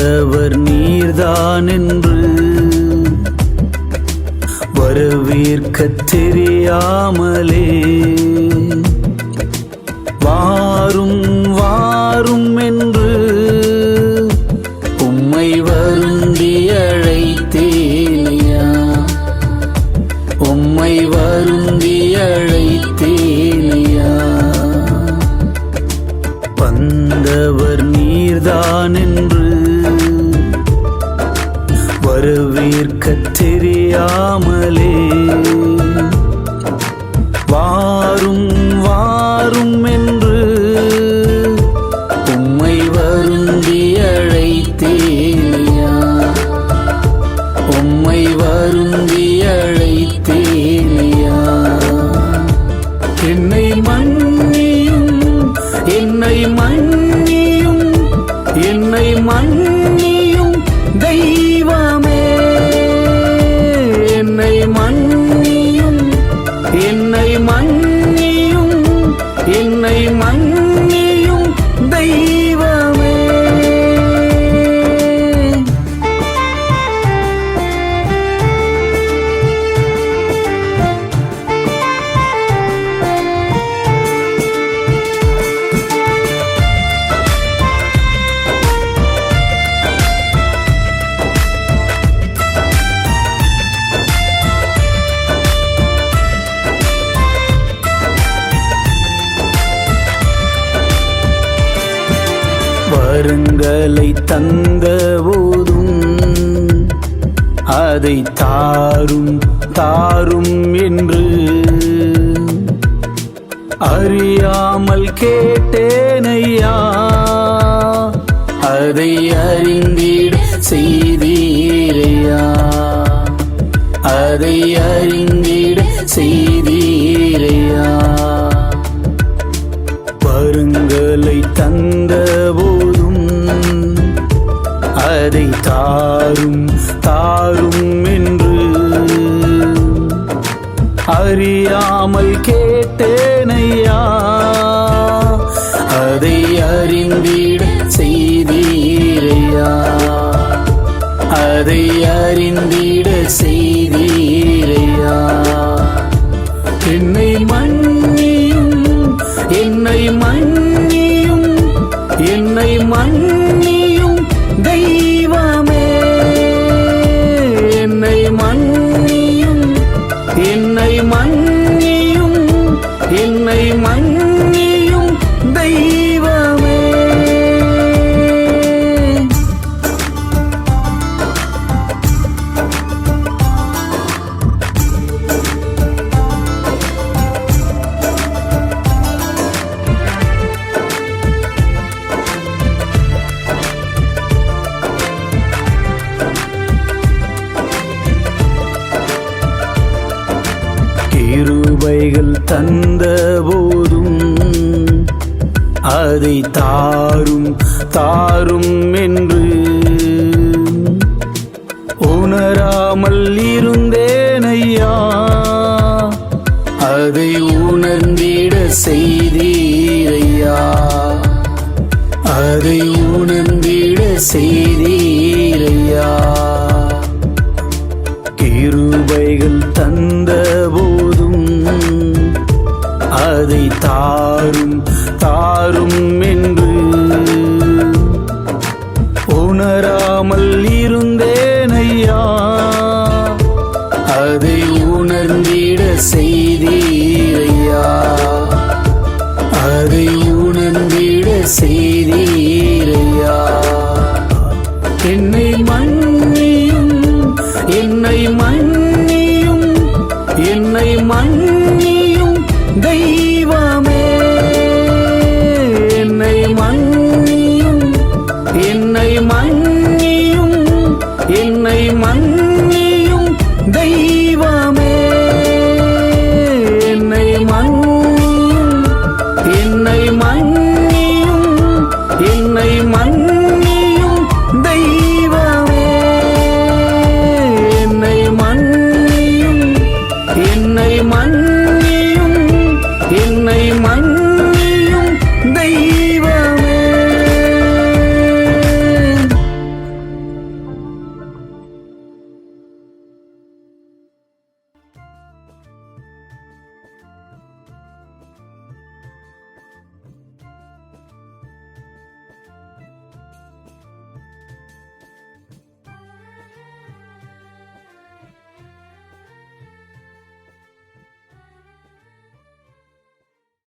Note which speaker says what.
Speaker 1: வந்தவர் நீர்தான் என்று வரவேற்க தெரியாமலே. வாரும் வாரும் என்று உம்மை வருந்தி அழைத்தேனையா? உம்மை வருந்தி அழைத்தேனையா? வந்தவர் நீர்தான் என்று வரவேற்கத் தெரியாமலே. வாரும் வாரும் என்று உம்மை வருந்தி அழைத்தேனையா? உம்மை வருந்தி அழைத்தேனையா? என்னை மன்னியும் என்னை மன்னியும் என்னை மன்னியும் என்னை மன்னியும் என்னை மன்னியும். வருங்களை தந்த போதும் அதை தாரும் தாரும் என்று அறியாமல் கேட்டேனையா? அதை அறிந்திட செய்தீரையா? அதை அறிந்திட செய் தாரும் என்று அறியாமல் கேட்டேனையா? அதை அறிந்திட செய்தீரையா? அதை அறிந்திட மன்னியும் தெய்வமே. கிருபைகள் தந்த அதை தாரும் தாரும் என்று. உணராமல் இருந்தேனையா? அதை உணர்ந்திட செய்தீரையா? அதை உணர்ந்திட செய்தீரையா? கிருபைகள் தந்த செய்தீரையா? அதை உணர்ந்திட செய்தீரையா? என்னை